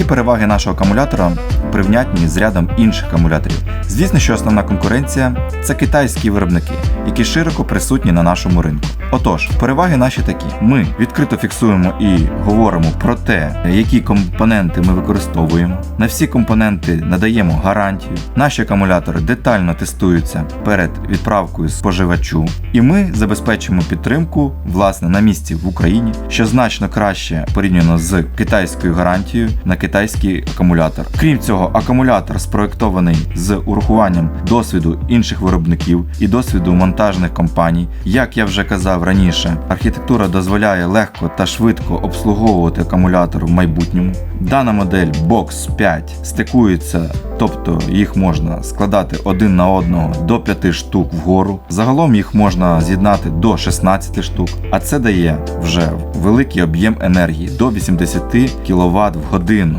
Які переваги нашого акумулятора привнятні з рядом інших акумуляторів? Звісно, що основна конкуренція це китайські виробники, які широко присутні на нашому ринку. Отож, переваги наші такі: ми відкрито фіксуємо і говоримо про те, які компоненти ми використовуємо. На всі компоненти надаємо гарантію. Наші акумулятори детально тестуються перед відправкою споживачу, і ми забезпечуємо підтримку власне на місці в Україні, що значно краще порівняно з китайською гарантією на китайський акумулятор. Крім цього, акумулятор спроектований з урахуванням досвіду інших виробників і досвіду монтажних компаній. Як я вже казав раніше, архітектура дозволяє легко та швидко обслуговувати акумулятор в майбутньому. Дана модель Box 5 стикується, тобто їх можна складати один на одного до 5 штук вгору. Загалом їх можна з'єднати до 16 штук, а це дає вже великий об'єм енергії до 80 кВт в годину.